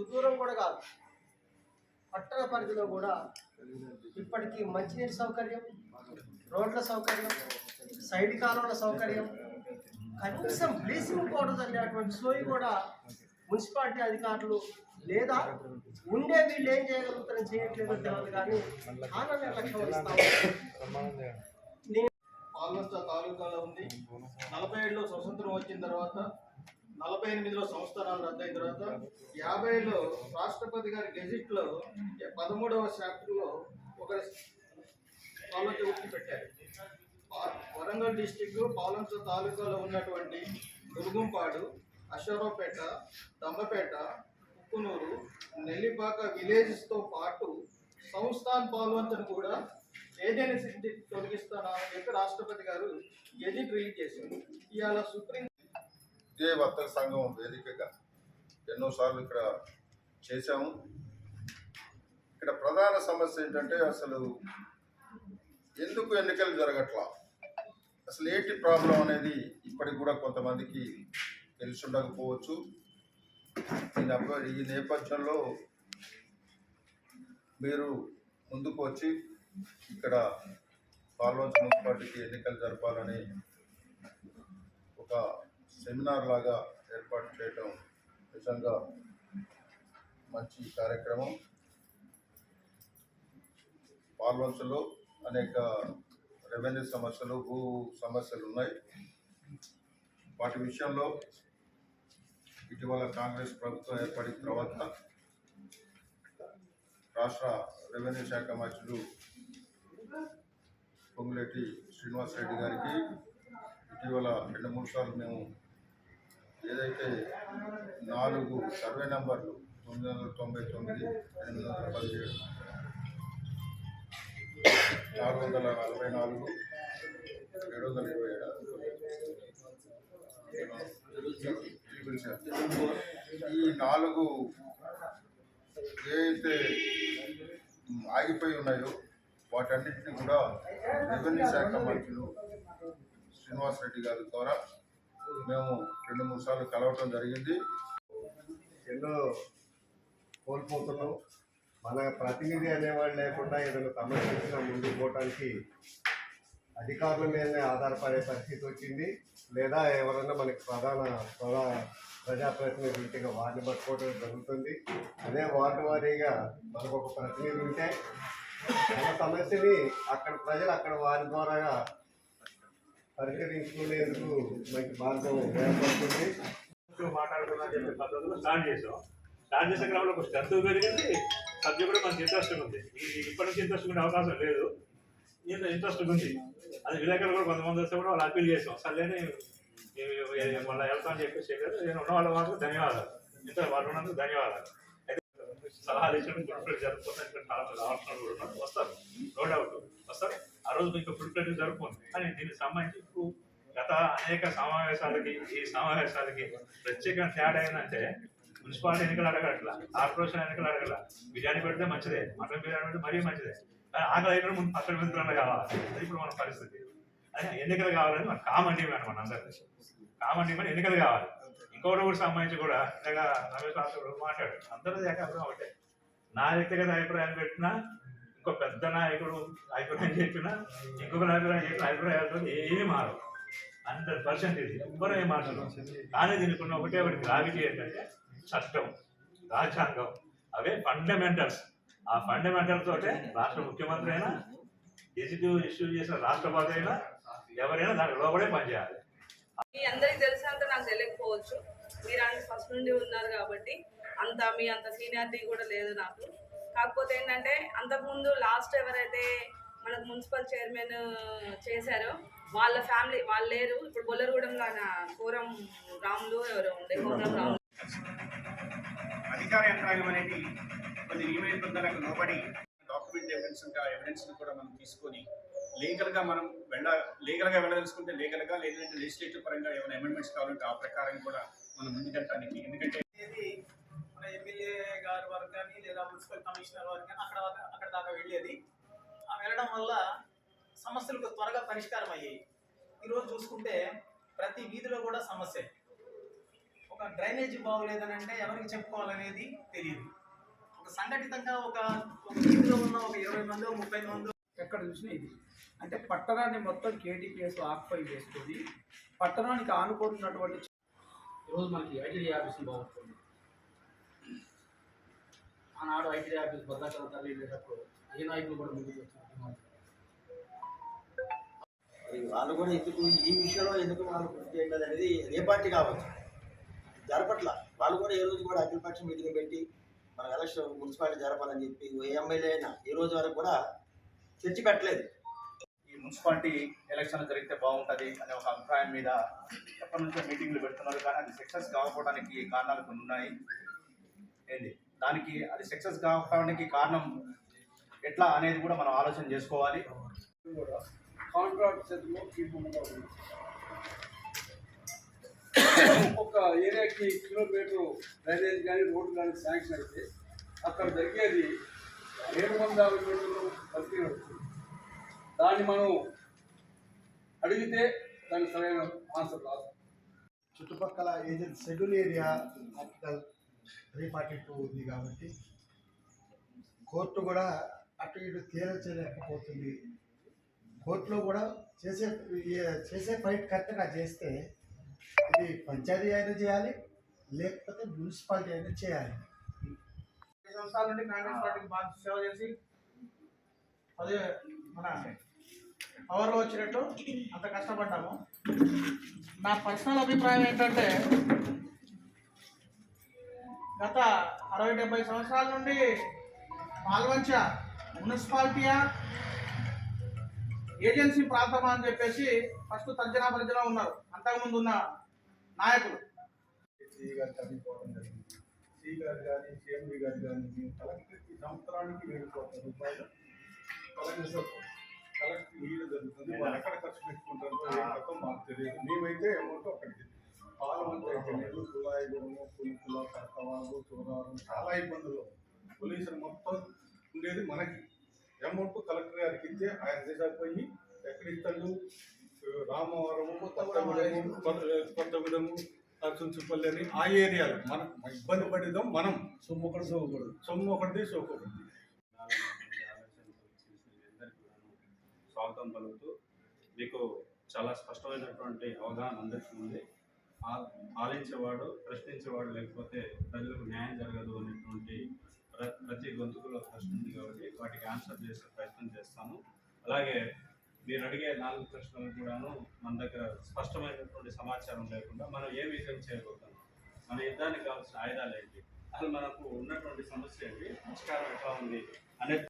సుదూరం కూడా కాదు. పట్టణ పరిధిలో కూడా ఇప్పటికీ మంచినీటి సౌకర్యం రోడ్ల సౌకర్యం సైడ్ కాలువల సౌకర్యం కనీసం బ్లీచింగ్ పౌడర్ అనేటువంటి సోయి కూడా మున్సిపాలిటీ అధికారులు లేదా ఉండే వీళ్ళు ఏం చేయగలుగుతారని చేయట్లేదో తెలియదు కానీ ఆనంద నిర్లక్ష్యం తాలూకాలో ఉంది. నలభై ఏడులో స్వతంత్రం వచ్చిన తర్వాత నలభై ఎనిమిదిలో సంస్థానాలు రద్దయిన తర్వాత యాభైలో రాష్ట్రపతి గారి గెజిట్లో పదమూడవ శాఖలో ఒక పాల్వంచ గుర్తు పెట్టారు. వరంగల్ డిస్టిక్ పాలంచ తాలూకాలో ఉన్నటువంటి దుర్గంపాడు అశ్వరావుపేట దమ్మపేట ఉక్కునూరు నెల్లిపాక విలేజెస్తో పాటు సంస్థాన్ పాల్వంతను కూడా ఏదైనా సిద్ధి తొలగిస్తానా అని చెప్పి రాష్ట్రపతి గారు గెజిట్ రిలీజ్ చేసింది ఇవాళ సుప్రీం ఇదే వర్తక సంఘం వేదికగా ఎన్నోసార్లు ఇక్కడ చేశాము. ఇక్కడ ప్రధాన సమస్య ఏంటంటే అసలు ఎందుకు ఎన్నికలు జరగట్లా? అసలు ఏంటి ప్రాబ్లం అనేది ఇప్పటికి కూడా కొంతమందికి తెలిసి ఉండకపోవచ్చు ఈ ఈ నేపథ్యంలో మీరు ముందుకు వచ్చి ఇక్కడ పాల్వంచ మున్సిపాలిటీకి ఎన్నికలు జరపాలని ఒక సెమినార్ లాగా ఏర్పాటు చేయటం నిజంగా మంచి కార్యక్రమం. పాల్వంచలో అనేక రెవెన్యూ సమస్యలు భూ సమస్యలు ఉన్నాయి. వాటి విషయంలో ఇటీవల కాంగ్రెస్ ప్రభుత్వం ఏర్పడిన తర్వాత రాష్ట్ర రెవెన్యూ శాఖ మంత్రులు పొంగులేటి శ్రీనివాస్ రెడ్డి గారికి ఇటీవల రెండు మూడు సార్లు మేము ఏదైతే నాలుగు సర్వే నంబర్లు తొమ్మిది వందల తొంభై తొమ్మిది ఎనిమిది వందల పదిహేడు నాలుగు వందల నలభై నాలుగు ఏడు వందల ఇరవై ఏడు ఈ నాలుగు ఏదైతే ఆగిపోయి ఉన్నాయో వాటన్నిటిని కూడా రెవెన్యూ శాఖ మంత్రులు శ్రీనివాస్ రెడ్డి గారి ద్వారా మేము రెండు మూడు సార్లు కలవటం జరిగింది. ఎన్నో కోల్పోతున్నాం. మన ప్రతినిధి అనేవాళ్ళు లేకుండా ఏదైనా సమస్య వచ్చినా ముందుకు పోవడానికి అధికారుల మీదనే ఆధారపడే పరిస్థితి వచ్చింది. లేదా ఎవరైనా మనకి ప్రధాన ప్రధా ప్రజాప్రతినిధి ఉంటే ఇక వారిని పట్టుకోవడం జరుగుతుంది. అదే వార్డు వారీగా మనకు ఒక ప్రతినిధి ఉంటే మన సమస్యని అక్కడ ప్రజలు అక్కడ వారి ద్వారా పరిహరించుకునేందుకు మనకి మార్గం ఉపయోగపడుతుంది మాట్లాడుకుందాం చెప్పే పద్ధతిలో స్టార్ట్ చేసాం స్టార్ట్ చేసే క్రమంలో ఒక శ్రద్ధ పెరిగింది. సబ్జెక్ట్ కూడా మంచి ఇంట్రెస్ట్ ఉంది. ఈ- ఇప్పటి నుంచి ఇంట్రెస్ట్ ఉండే అవకాశం లేదు. ఇంత ఇంట్రెస్ట్ ఉంది. అది విలేకరులు కూడా కొంతమంది వస్తే కూడా వాళ్ళు అప్పీల్ చేసాం సర్లేని మళ్ళీ వెళ్తామని చెప్పేసి చెప్పారు. నేను ఉన్న వాళ్ళ మాత్రం ధన్యవాదాలు. ఇంత వాళ్ళు ఉన్నందుకు ధన్యవాదాలు. అయితే సలహాలు ఇచ్చిన ఫుల్ ప్లేట్ జరుపుకుంటాం. ఇక్కడ చాలా మంది వస్తారు. నో డౌట్ వస్తారు. ఆ రోజు మీకు ఫుల్ జరుపుకోండి కానీ దీనికి సంబంధించి ఇప్పుడు గత అనేక సమావేశాలకి ఈ సమావేశాలకి ప్రత్యేకంగా తేడా ఏంటంటే మున్సిపాలిటీ ఎన్నికలు అడగట్లా కార్పొరేషన్ ఎన్నికలు అడగల బిర్యానీ పెడితే మంచిదే మటన్ బిర్యానీ పెడితే మరీ మంచిదే. ఆకలి అయిపోయిన ముందు పక్కన మిత్రులు కావాలి. అది ఇప్పుడు మన పరిస్థితి. అదే ఎన్నికలు కావాలని మన కామన్ డిమాండ్ మన అందరికీ. కామన్ డిమాండ్ ఎన్నికలు కావాలి. ఇంకోటి కూడా సంబంధించి కూడా ఇందాక రమేష్ రాష్ట్ర మాట్లాడు అందరూ ఏకాభిప్రాయం ఒకటే. నా వ్యక్తిగత అభిప్రాయం పెట్టినా ఇంకో పెద్ద నాయకుడు అభిప్రాయం చెప్పినా ఇంకొక నాయకుడు చెప్పిన అభిప్రాయాలతో ఏమీ మారవు. హండ్రెడ్ పర్సెంట్ ఇది ఎవ్వరూ ఏం మాట్లాడరు కానీ దీనికి ఉన్న ఒకటే ఒకటి గ్రావిటీ ఏంటంటే చట్టం రాజ్యాంగం అవే ఫండమెంటల్స్ ఆ ఫండమెంటల్ తోటే రాష్ట్ర ముఖ్యమంత్రి అయినా ఎగ్జిక్యూటివ్ ఇష్యూ చేసిన రాష్ట్రపతి అయినా ఎవరైనా దానికి లోబడే పనిచేయాలి మీ అందరికి తెలిసినంత నాకు తెలియకపోవచ్చు. మీరు అంత ఫస్ట్ నుండి ఉన్నారు కాబట్టి అంత మీ అంత సీనియారిటీ కూడా లేదు నాకు. కాకపోతే ఏంటంటే అంతకుముందు లాస్ట్ ఎవరైతే మనకు మున్సిపల్ చైర్మన్ చేశారో వాళ్ళ ఫ్యామిలీ వాళ్ళు లేరు. ఇప్పుడు బొల్లరగూడెం ఆయన కోరం రాములు ఎవరో ఉండే కోరం రాములు. అధికార యంత్రాంగం అనేది కొన్ని నియమ నిబంధనలకు లోబడి డాక్యుమెంట్ ఎవిడెన్స్ ఇంకా ఎవిడెన్స్ కూడా మనం తీసుకొని లీగల్గా మనం వెళ్ళ లీగల్గా వెళ్ళదలుచుకుంటే లీగల్గా లేదంటే లెజిస్లేటివ్ పరంగా ఏమైనా అమెండ్మెంట్స్ కావాలంటే ఆ ప్రకారం కూడా మనం ముందుకెళ్ళడానికి ఎందుకంటే మన ఎమ్మెల్యే గారి వరకు కానీ లేదా మున్సిపల్ కమిషనర్ వరకు కానీ అక్కడ అక్కడ దాకా వెళ్ళేది. ఆ వెళ్ళడం వల్ల సమస్యలకు త్వరగా పరిష్కారం అయ్యాయి. ఈరోజు చూసుకుంటే ప్రతి వీధిలో కూడా సమస్య. ఒక డ్రైనేజ్ బాగోలేదని అంటే ఎవరికి చెప్పుకోవాలనేది తెలియదు. ఒక సంఘటితంగా ఒక ఒక వీధిలో ఉన్న ఒక ఇరవై మంది ముప్పై మంది ఎక్కడ చూసినా ఇది. అంటే పట్టణాన్ని మొత్తం కేటీపీఎస్ ఆక్యుపై చేసుకొని పట్టణానికి ఆనుకున్నటువంటి ఈరోజు మనకి ఐటీడీ ఆఫీస్ బాగుంటుంది. ఆనాడు ఐటీడీ ఆఫీస్ భద్రాచలం తల్లి వెళ్ళేటప్పుడు ఏ నాయకులు కూడా ముందుకు వచ్చినారు వాళ్ళు కూడా ఎందుకు ఈ విషయంలో ఎందుకు వాళ్ళు కృషి చేయలేదు అనేది ఏ పార్టీ కావచ్చు. జరపట్ల. వాళ్ళు కూడా ఏ రోజు కూడా అఖిలపక్ష మీటింగ్ పెట్టి మన ఎలక్షన్ మున్సిపాలిటీ జరపాలని చెప్పి ఏ ఎమ్మెల్యే అయినా ఈ రోజు వరకు కూడా చర్చి పెట్టలేదు. ఈ మున్సిపాలిటీ ఎలక్షన్ జరిగితే బాగుంటుంది అనే ఒక అభిప్రాయం మీద ఎప్పటి నుంచో మీటింగ్లు పెడుతున్నారు కానీ అది సక్సెస్ కాకపోవడానికి కారణాలు కొన్ని ఉన్నాయి. ఏంది దానికి అది సక్సెస్ కావడానికి కారణం ఎట్లా అనేది కూడా మనం ఆలోచన చేసుకోవాలి. కాంట్రాక్ట్ ఒక్కొక్క ఏరియాకి కిలోమీటర్ డ్రైనేజ్ కానీ రోడ్డు కానీ శాంక్షన్ అయితే అక్కడ జరిగేది ఏడు వందల యాభై మీటర్లు బతికి నడుస్తుంది దాన్ని మనం అడిగితే దానికి సరైన ఆన్సర్ రాదు. చుట్టుపక్కల agent schedule area three forty two ఉంది కాబట్టి కోర్టు కూడా అటు ఇటు తేల్చలేకపోతుంది. కోర్టులో కూడా చేసే చేసే ఫైట్ కరెక్ట్గా చేస్తే ఇది పంచాయతీ అయినా చేయాలి లేకపోతే మున్సిపాలిటీ అయినా చేయాలి. ఐదు సంవత్సరాల నుండి కాంగ్రెస్ పార్టీకి బాగా సేవ చేసి అదే మన పవర్లో వచ్చినట్టు అంత కష్టపడ్డాము. నా పర్సనల్ అభిప్రాయం ఏంటంటే గత అరవై డెబ్బై సంవత్సరాల నుండి పాల్వంచ మున్సిపాలిటీయా? ఏజెన్సీ ప్రాంతమా అని చెప్పేసి ఫస్ట్ తర్జనా భర్జన ఉన్నారు. అంతకుముందు ఉన్న నాయకులు. సి గారు కానీ సిఎండి గారు కానీ మేము కలెక్టర్కి సంవత్సరానికి కోట్ల రూపాయలు కలెక్టర్ కలెక్టర్ ఇవ్వడం జరుగుతుంది వాళ్ళు ఎక్కడ ఖర్చు పెట్టుకుంటారో మాకు తెలియదు. మేమైతే అమౌంట్ ఒకటి పాలమంత అయిపోయినాయి కుళాయిగూడము పులుపుల కర్తవాగు చూరాలు చాలా ఇబ్బందులు. పోలీసులు మొత్తం ఉండేది మనకి. అమౌంట్ కలెక్టర్ గారికి ఇస్తే ఆయన తీసుకుపోయి ఎక్కడ ఇస్తాడు రామవరము కొత్తగూడెము కొత్త- కొత్తగూడెము చుంచుపల్లి అని ఆ ఏరియాలో మనం ఇబ్బంది పడేదాం మనం. సొమ్ము ఒకటి సోకూడదు. సొమ్ము ఒకటి సోకూడదు. స్వాగతం పలుకుతూ మీకు చాలా స్పష్టమైనటువంటి అవగాహన అందరికీ ఉంది. ఆలించేవాడు ప్రశ్నించేవాడు లేకపోతే ప్రజలకు న్యాయం జరగదు అనేటువంటి ప్రతి గొంతుకులో ప్రశ్న ఉంది కాబట్టి వాటికి ఆన్సర్ చేసే ప్రయత్నం చేస్తాము. అలాగే మీరు అడిగే నాలుగు ప్రశ్నలు కూడాను మన దగ్గర స్పష్టమైనటువంటి సమాచారం లేకుండా మనం ఏ విషయం చేయబోతున్నాం? మన యుద్ధానికి కావాల్సిన ఆయుధాలు ఏంటి? అసలు మనకు ఉన్నటువంటి సమస్య ఏంటి? పరిష్కారం ఎట్లా ఉంది? అనే